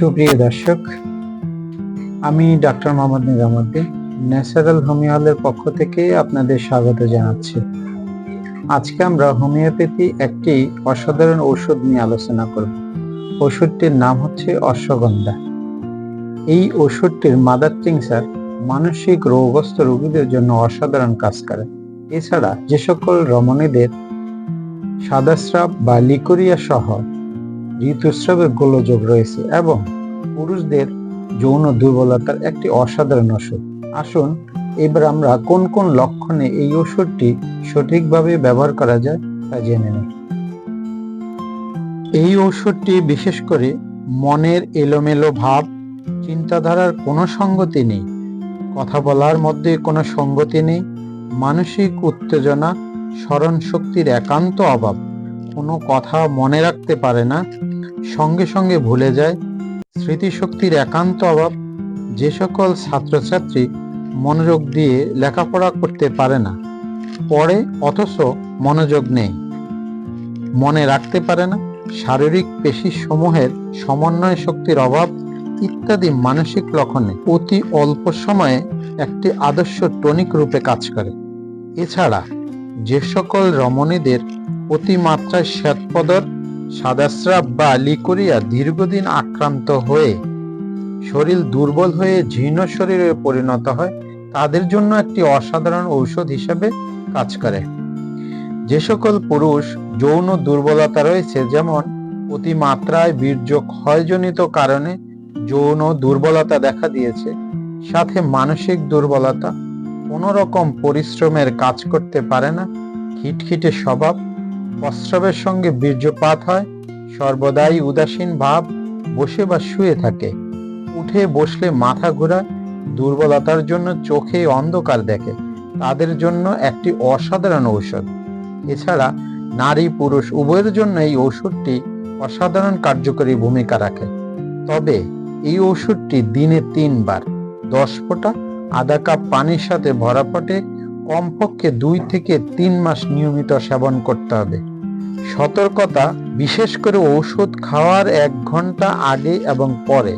সুপ্রিয় দর্শক, আমি ডাক্তার মোহাম্মদ নিজামুদ্দিন, ন্যাচারাল হোমিওলের পক্ষ থেকে আপনাদের স্বাগত জানাচ্ছি। আজকে আমরা হোমিওপ্যাথি একটি অসাধারণ ঔষধ নিয়ে আলোচনা করব। ওষুধটির নাম হচ্ছে অশ্বগন্ধা। এই ওষুধটির মাদার টিংসার মানসিক রোগগ্রস্ত রোগীদের জন্য অসাধারণ কাজ করে। এছাড়া যে সকল রমণীদের সাদাস্রাব বা লিকোরিয়া সহ ঋতুস্রাবের গোলযোগ রয়েছে এবং পুরুষদের যৌন দুর্বলতার একটি অসাধারণ ওষুধ। আসুন, এবার আমরা কোন কোন লক্ষণে এই ওষুধটি সঠিকভাবে ব্যবহার করা যায় তা জেনে নিই। এই ওষুধটি বিশেষ করে মনের এলোমেলো ভাব, চিন্তাধারার কোনো সঙ্গতি নেই, কথা বলার মধ্যে কোনো সঙ্গতি নেই, মানসিক উত্তেজনা স্মরণ শক্তির একান্ত অভাব, কোনো কথা মনে রাখতে পারে না সঙ্গে সঙ্গে ভুলে যায়। স্মৃতিশক্তির একান্ত অভাব, যে সকল ছাত্রছাত্রী মনোযোগ দিয়ে লেখাপড়া করতে পারে না, পড়ে অথচ মনোযোগ নেই। মনে রাখতে পারে না, শারীরিক পেশি সমূহের সমন্বয় শক্তির অভাব ইত্যাদি মানসিক লক্ষণে অতি অল্প সময়ে একটি আদর্শ টনিক রূপে কাজ করে। এছাড়া যে সকল রমণীদের অতিমাত্রায় শ্বেতপদর সাদাস্রাব বা লিকোরিয়া দীর্ঘদিন আক্রান্ত হয়ে শরীর দুর্বল হয়ে জীর্ণ শরীরে পরিণত হয়, তাদের জন্য একটি অসাধারণ ঔষধ হিসেবে কাজ করে। যে সকল পুরুষ যৌন দুর্বলতা রয়েছে, যেমন অতিমাত্রায় বীর্য ক্ষয়জনিত কারণে যৌন দুর্বলতা দেখা দিয়েছে, সাথে মানসিক দুর্বলতা কোনো রকম পরিশ্রমের কাজ করতে পারে না, খিটখিটে স্বভাব প্রস্রাবের সঙ্গে বীর্যপাত হয়, সর্বদাই উদাসীন ভাব বসে বা শুয়ে থাকে। উঠে বসলে মাথা ঘোরায়, দুর্বলতার জন্য চোখে অন্ধকার দেখে। তাদের জন্য একটি অসাধারণ ঔষধ। এছাড়া নারী পুরুষ উভয়ের জন্য এই ওষুধটি অসাধারণ কার্যকরী ভূমিকা রাখে। তবে এই ওষুধটি দিনে তিনবার, দশ ফোঁটা আধা কাপ পানির সাথে ভরা পটে কমপক্ষে দুই থেকে তিন মাস নিয়মিত সেবন করতে হবে। সতর্কতা, বিশেষ করে ঔষধ খাওয়ার এক ঘণ্টা আগে এবং পরে।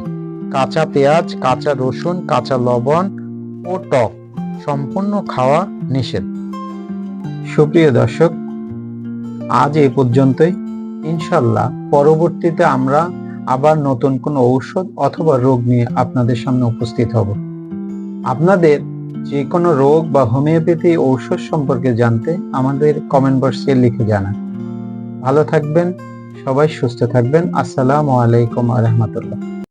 কাঁচা পেঁয়াজ, কাঁচা রসুন, কাঁচা লবণ ও টক সম্পূর্ণ খাওয়া নিষেধ। সুপ্রিয় দর্শক, আজ এই পর্যন্তই। ইনশাল্লাহ পরবর্তীতে আমরা আবার নতুন কোনো ঔষধ অথবা রোগ নিয়ে আপনাদের সামনে উপস্থিত হব। আপনাদের যে কোনো রোগ বা হোমিওপ্যাথি ঔষধ সম্পর্কে জানতে আমাদের কমেন্ট বক্সে লিখে জানান। ভালো থাকবেন, সবাই সুস্থ থাকবেন। আসসালামু আলাইকুম রহমতুল্লাহ।